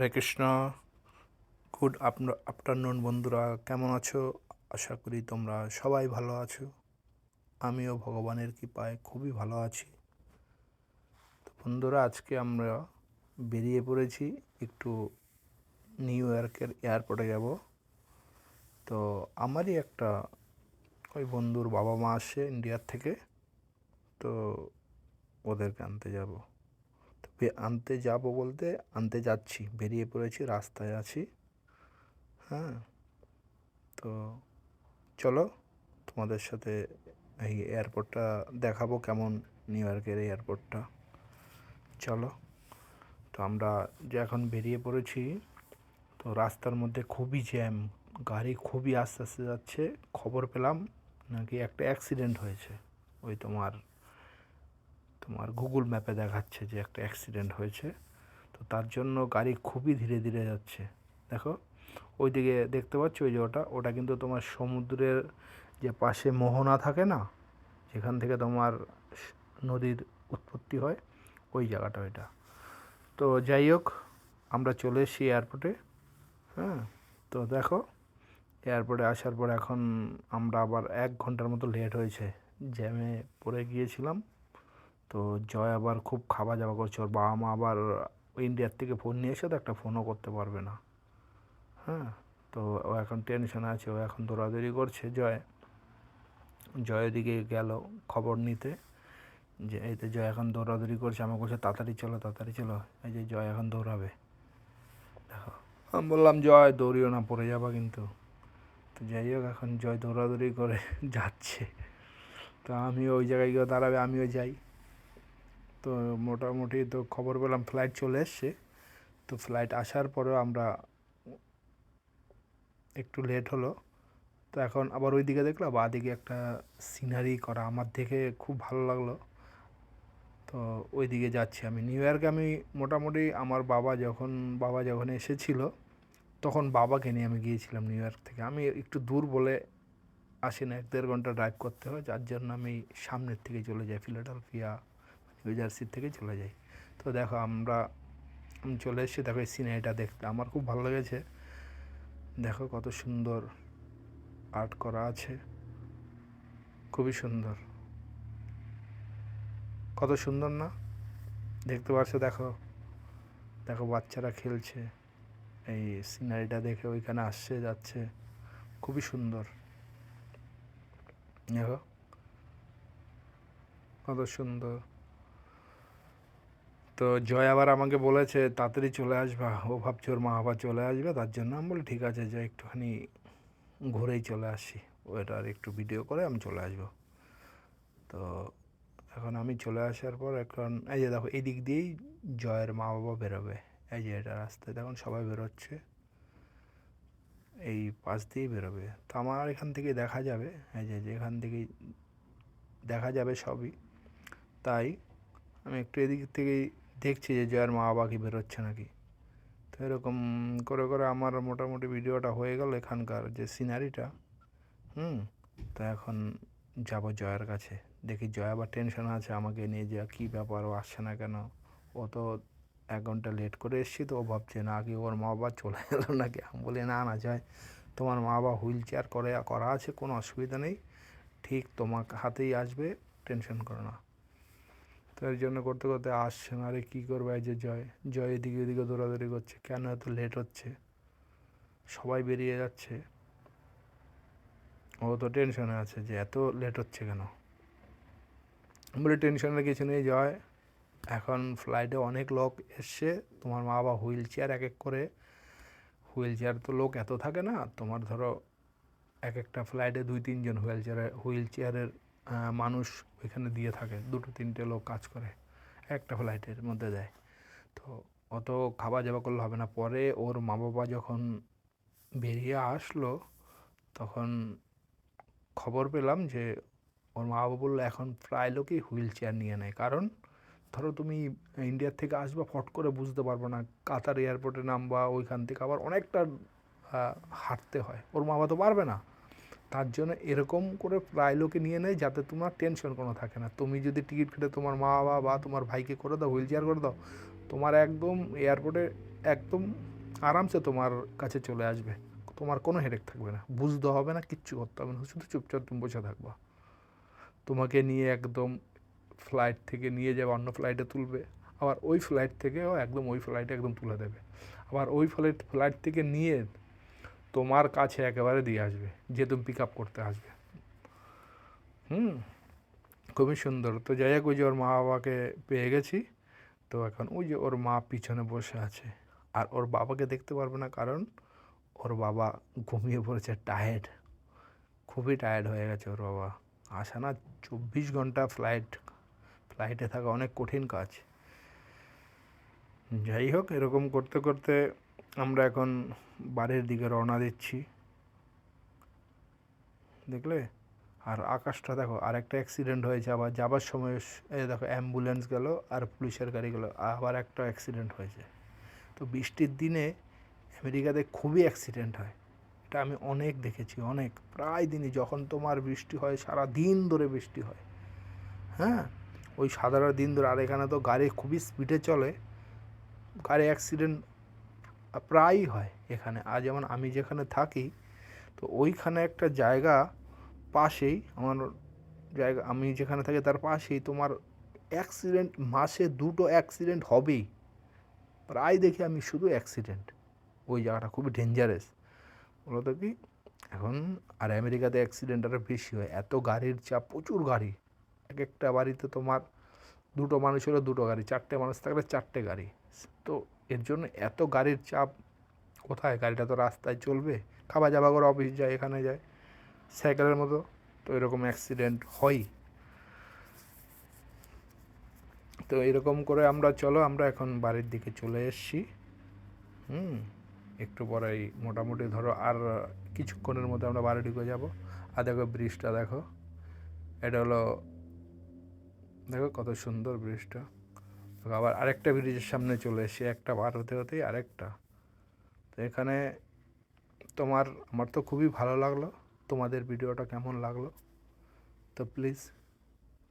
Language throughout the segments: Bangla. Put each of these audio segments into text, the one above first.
হরে কৃষ্ণ। গুড আফটারনুন বন্ধুরা, কেমন আছো? আশা করি তোমরা সবাই ভালো আছো। আমিও ভগবানের কৃপায় খুবই ভালো আছি। তো বন্ধুরা, আজকে আমরা বেরিয়ে পড়েছি একটু নিউ ইয়র্কের এয়ারপোর্টে যাব। তো আমারই একটা ওই বন্ধুর বাবা মা আসছে ইন্ডিয়ার থেকে। তো ওদেরকে আনতে যাব। আনতে যাব বলতে আনতে যাচ্ছি। বেরিয়ে পড়েছি, রাস্তায় আছি। হ্যাঁ তো চলো তোমাদের সাথে এই এয়ারপোর্টটা দেখাবো কেমন নিউ ইয়র্কের এয়ারপোর্টটা। চলো, তো আমরা যে এখন বেরিয়ে পড়েছি, তো রাস্তার মধ্যে খুবই জ্যাম, গাড়ি খুবই আস্তে আস্তে যাচ্ছে। খবর পেলাম নাকি একটা অ্যাক্সিডেন্ট হয়েছে, ওই তোমার তোমার গুগল ম্যাপে দেখাচ্ছে যে একটা অ্যাক্সিডেন্ট হয়েছে। তো তার জন্য গাড়ি খুবই ধীরে ধীরে যাচ্ছে। দেখো, ওইদিকে দেখতে পাচ্ছ ওই যে ওটা ওটা কিন্তু তোমার সমুদ্রের যে পাশে মোহনা থাকে না, যেখান থেকে তোমার নদীর উৎপত্তি হয়, ওই জায়গাটা ওইটা তো যাই হোক, আমরা চলে এসেছি এয়ারপোর্টে হ্যাঁ? তো দেখো এয়ারপোর্টে আসার পর এখন আমরা আবার এক ঘণ্টার মতো লেট হয়েছে। জ্যামে পড়ে গিয়েছিলাম। তো জয় আবার খুব খাওয়া যাওয়া করছে। ওর বাবা মা আবার ইন্ডিয়ার থেকে ফোন নিয়ে এসে তো একটা ফোনও করতে পারবে না। হ্যাঁ তো ও এখন টেনশন আছে, ও এখন দৌড়াদৌড়ি করছে জয়। জয় দিকে গেল খবর নিতে যে এই তো জয় এখন দৌড়াদৌড়ি করছে। আমাকে বলছে, তাড়াতাড়ি চলো তাড়াতাড়ি চলো। এই যে জয় এখন দৌড়াবে। দেখো, আমি বললাম, জয়, দৌড়িও না, পড়ে যাবা কিন্তু। তো যাই হোক, এখন জয় দৌড়াদৌড়ি করে যাচ্ছে। তো আমি ওই জায়গায় গিয়ে দাঁড়াবে, আমিও যাই। তো মোটামুটি তো খবর পেলাম ফ্লাইট চলে এসছে। তো ফ্লাইট আসার পরেও আমরা একটু লেট হলো। তো এখন আবার ওই দিকে দেখলাম বা দিকে একটা সিনারি করা আমার দেখে খুব ভালো লাগল। তো ওই দিকে যাচ্ছি আমি। নিউ ইয়র্কে আমি মোটামুটি আমার বাবা যখন বাবা যখন এসেছিল, তখন বাবাকে নিয়ে আমি গিয়েছিলাম নিউ ইয়র্ক থেকে। আমি একটু দূর বলে আসি না এক দেড় ঘণ্টা ড্রাইভ করতে হয়। যার জন্য আমি সামনের থেকে চলে যাই ফিলাডেলফিয়া নিউ জার্সির থেকে চলে যাই। তো দেখো আমরা চলে এসেছি, দেখো এই সিনারিটা দেখতে। আমার খুব ভালো লেগেছে। দেখো কত সুন্দর আর্ট করা আছে। খুবই সুন্দর। কত সুন্দর না? দেখতে পাচ্ছ, দেখো। দেখো বাচ্চারা খেলছে। এই সিনারিটা দেখে ওইখানে আসছে, যাচ্ছে। খুবই সুন্দর। দেখো। কত সুন্দর। তো জয় আবার আমাকে বলেছে, তাড়াতাড়ি চলে আসবা। ও ভাবছে, ওর মা আবার চলে আসবে, তার জন্য? আমি বলি, ঠিক আছে যে একটুখানি ঘুরেই চলে আসি। ওইটার একটু ভিডিও করে, আমি চলে আসব। তো এখন আমি চলে আসার পর এখন, এই যে দেখো, এই দিক দিয়েই জয়ের মা বাবা বেরোবে। এই যে এটা রাস্তায়, দেখুন, সবাই বেরোচ্ছে। এই পাশ দিয়েই বেরোবে। তো আমার এখান থেকে দেখা যাবে, এই যে যে এখান থেকেই দেখা যাবে সবই। তাই আমি একটু এদিক থেকেই দেখছি যে জয়ের মা বাবা কি বেরোচ্ছে নাকি। তো এরকম করে করে আমার মোটামুটি ভিডিওটা হয়ে গেল এখানকার যে সিনারিটা হুম, তো এখন যাব জয়ের কাছে। দেখি জয় আবার টেনশন আছে আমাকে নিয়ে যে কী ব্যাপার, ও আসছে না কেন? ও তো এক ঘণ্টা লেট করে এসছি তো ও ভাবছে, না কি ওর মা বাবা চলে গেল নাকি? আমি বলি, না না যায় তোমার মা বাবা হুইল চেয়ার করে, করা আছে, কোনো অসুবিধা নেই। ঠিক তোমার হাতেই আসবে টেনশন করো না। তো এর জন্য করতে করতে আসছে না। আরে কী করবে এই যে জয়? জয় এদিকে ওদিকে দৌড়াদৌড়ি করছে। কেন এত লেট হচ্ছে? সবাই বেরিয়ে যাচ্ছে। ও তো টেনশনে আছে যে এত লেট হচ্ছে কেন? বলে টেনশনের কিছু নেই জয়। এখন ফ্লাইটে অনেক লোক এসছে। তোমার মা বাবা হুইল চেয়ার এক এক করে। হুইল চেয়ার তো লোক এত থাকে না। তোমার ধরো এক একটা ফ্লাইটে দুই তিনজন হুইল চেয়ারে হুইল চেয়ারের মানুষ ওইখানে দিয়ে থাকে, দুটো তিনটে লোক কাজ করে, একটা ফ্লাইটের মধ্যে দেয়। তো অত খাওয়া যাওয়া করলে হবে না। পরে ওর মা বাবা যখন বেরিয়ে আসলো, তখন খবর পেলাম যে ওর মা বাবা বলল, এখন প্রায় লোকই হুইল চেয়ার নিয়ে নেয়। কারণ ধরো তুমি ইন্ডিয়ার থেকে আসবা, ফট করে বুঝতে পারব না, কাতার এয়ারপোর্টে নামবা ওইখান থেকে আবার অনেকটা হাঁটতে হয়। ওর মা বাবা তো পারবে না। তার জন্য এরকম করে প্রায় লোকে নিয়ে নেয় যাতে তোমার টেনশন কোনো থাকে না। তুমি যদি টিকিট কেটে তোমার মা বাবা বা তোমার ভাইকে করে দাও হুইল চেয়ার করে দাও, তোমার একদম এয়ারপোর্টে একদম আরামসে তোমার কাছে চলে আসবে। তোমার কোনো হেডেক থাকবে না। বুঝতে হবে না, কিচ্ছু করতে হবে না। শুধু চুপচাপ তুমি বসে থাকবা। তোমাকে নিয়ে একদম ফ্লাইট থেকে নিয়ে যাবে, অন্য ফ্লাইটে তুলবে। আবার ওই ফ্লাইট থেকেও একদম ওই ফ্লাইটে একদম তুলে দেবে। আবার ওই ফ্লাইট ফ্লাইট থেকে নিয়ে তোমার কাছে একেবারে দিয়ে আসবে, যে তুমি পিক আপ করতে আসবে। হুম, খুবই সুন্দর। তো যাই হোক, ওই যে ওর মা বাবাকে পেয়ে গেছি। তো এখন ওই যে ওর মা পিছনে বসে আছে। আর ওর বাবাকে দেখতে পারবে না কারণ ওর বাবা ঘুমিয়ে পড়েছে টায়ার্ড খুবই টায়ার্ড হয়ে গেছে ওর বাবা। আসা না, চব্বিশ ঘণ্টা ফ্লাইট ফ্লাইটে থাকা অনেক কঠিন কাজ। যাই হোক, এরকম করতে করতে আমরা এখন বাড়ির দিকে রওনা দিচ্ছি। দেখলে? আর আকাশটা দেখো আর একটা অ্যাক্সিডেন্ট হয়েছে, আবার যাবার সময় দেখো অ্যাম্বুলেন্স গেল আর পুলিশের গাড়ি গেলো, আবার একটা অ্যাক্সিডেন্ট হয়েছে। তো বৃষ্টির দিনে আমেরিকাতে খুবই অ্যাক্সিডেন্ট হয়। এটা আমি অনেক দেখেছি, অনেক। প্রায় দিনই যখন তোমার বৃষ্টি হয়, সারা দিন ধরে বৃষ্টি হয়। হ্যাঁ? ওই সাধারণ দিন ধরে, আর এখানে তো গাড়ি খুবই স্পিডে চলে। গাড়ি অ্যাক্সিডেন্ট প্রায়ই হয় এখানে। আর যেমন আমি যেখানে থাকি, তো ওইখানে একটা জায়গা পাশেই, আমার জায়গা, আমি যেখানে থাকি তার পাশেই তোমার অ্যাক্সিডেন্ট মাসে দুটো অ্যাক্সিডেন্ট হবেই। প্রায় দেখি আমি শুধু অ্যাক্সিডেন্ট ওই জায়গাটা খুবই ডেঞ্জারাস মূলত কি, এখন আর আমেরিকাতে অ্যাক্সিডেন্ট আরও বেশি হয়। এত গাড়ির চাপ, প্রচুর গাড়ি। এক একটা বাড়িতে তোমার দুটো মানুষ হলে দুটো গাড়ি, চারটে মানুষ থাকলে চারটে গাড়ি। তো এর জন্য এত গাড়ির চাপ কোথায়? গাড়িটা তো রাস্তায় চলবে। খাওয়া যাওয়া করে অফিস যায়, এখানে যায়। সাইকেলের মতো তো এরকম অ্যাক্সিডেন্ট হয় তো এরকম করে আমরা, চলো আমরা এখন বাড়ির দিকে চলে এসেছি। হুম, একটু পরেই মোটামুটি ধরো আর কিছুক্ষণের মধ্যে আমরা বাড়ি ঢুকে যাব। আর দেখো ব্রিজটা দেখো। এটা হলো, দেখো কত সুন্দর ব্রিজটা তো আবার আরেকটা ব্রিজের সামনে চলে এসে একটা বার হতে হতেই আরেকটা। তো এখানে তোমার, আমার তো খুবই ভালো লাগল। তোমাদের ভিডিওটা কেমন লাগল? তো প্লিজ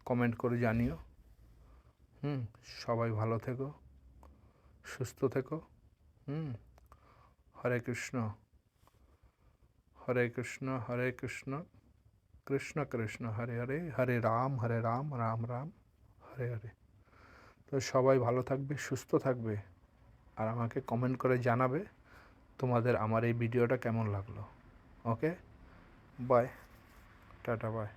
কমেন্ট করে জানিও। হুম, সবাই ভালো থেকো, সুস্থ থেকো। হুম, হরে কৃষ্ণ হরে কৃষ্ণ হরে কৃষ্ণ কৃষ্ণ কৃষ্ণ, হরে হরে হরে রাম হরে রাম রাম রাম, হরে হরে। তো সবাই ভালো থাকবে, সুস্থ থাকবে আর আমাকে কমেন্ট করে জানাবে তোমাদের আমার এই ভিডিওটা কেমন লাগল। Okay bye tata bye